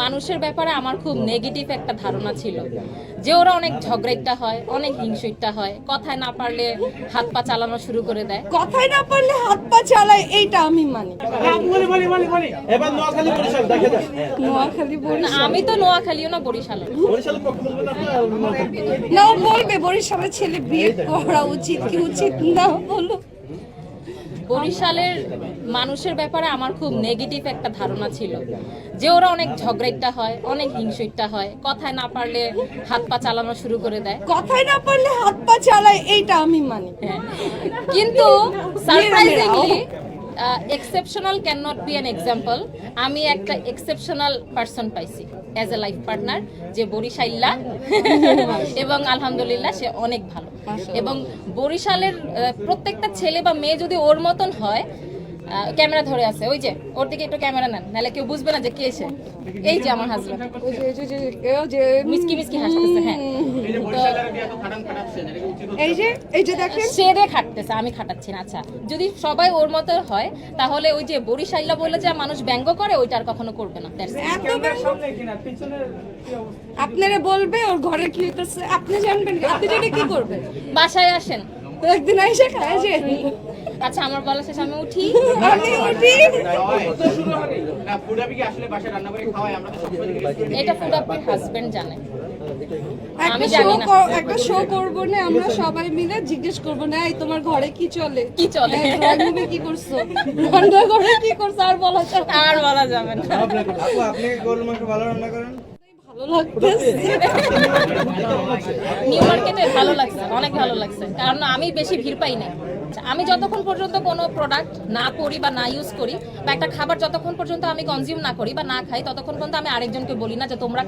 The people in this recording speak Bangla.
মানুষের ব্যাপারে আমার খুব নেগেটিভ একটা ধারণা ছিল যে ওরা অনেক ঝগড়াইটা হয় অনেক হিংসুইটা হয়। কথায় না পারলে হাত পা চালানো শুরু করে দেয়। কথায় না পারলে হাত পা চালায় এইটা আমি মানি। নোয়াখালী বরিশাল বরিশাল। আমি তো নোয়াখালীও না বরিশালও না। বলবে বরিশালের ছেলে বিয়ে করা উচিত কি উচিত না বলো। বরিশালের মানুষের ব্যাপারে আমার খুব নেগেটিভ একটা ধারণা ছিল। যে ওরা অনেক ঝগড়াইটা হয় অনেক হিংসুইটা হয় কথায় না পারলে হাত পা চালানো শুরু করে দেয়। কথায় না পারলে হাত পা চালায় এইটা আমি মানি। হ্যাঁ। কিন্তু surprisingly exceptional can not be an example আমি একটা এক্সেপশনাল পার্সন পাইছি অ্যাজ এ লাইফ পার্টনার যে বরিশাইল্লা। এবং আলহামদুলিল্লাহ সে অনেক ভালো। এবং বরিশালের প্রত্যেকটা ছেলে বা মেয়ে যদি ওর মতন হয় ক্যামেরা ধরে আছে ওই যে ওর দিকে একটু ক্যামেরা নেন নাহলে কেউ বুঝবে না যে কে সে। এই যে আমার হাজব্যান্ড। ওই যে- ওই যে- যে- কেউ যে মিসকি মিসকি হাসতেছে হ্যাঁ। তো এই যে এই যে দেখেন। সে রে খাটতেছে আমি খাটাচ্ছি না আচ্ছা। যদি সবাই ওর মতো হয় তাহলে ওই যে বরিশাইলা বলে যে মানুষ ব্যঙ্গ করে ওইটা আর কখনো করবে না. আপনারা বলবে ওর ঘরে কি হইতেছে? আপনি জানবেন কি? আপনি জানে কি করবেন? বাসায় আসেন একদিন আইসা খায় যে। আচ্ছা আমার বলা শেষ আমি উঠি। আমি উঠি। এটা ফুড আপনার হাজবেন্ড জানে। একটা শো একটা শো করব না আমরা সবাই মিলে জিজ্ঞেস করব না এই তোমার ঘরে কি চলে? কি চলে? কি করছ? রান্না ঘরে কি করছ? আর বলা যাবে না। আর বলা যাবে না। আপু আপনি গরুর মাংস ভালো রান্না করেন? ভালো নিউ মার্কেটে ভালো লাগছে, অনেক ভালো লাগছে। কারণ আমি বেশি ভিড় পাই না আমি যতক্ষণ পর্যন্ত কোনো প্রোডাক্ট না করি বা না ইউজ করি, বা একটা খাবার যতক্ষণ পর্যন্ত আমি কনজিউম না করি বা না খাই, ততক্ষণ পর্যন্ত আমি আরেকজনকে বলি না যে তোমরা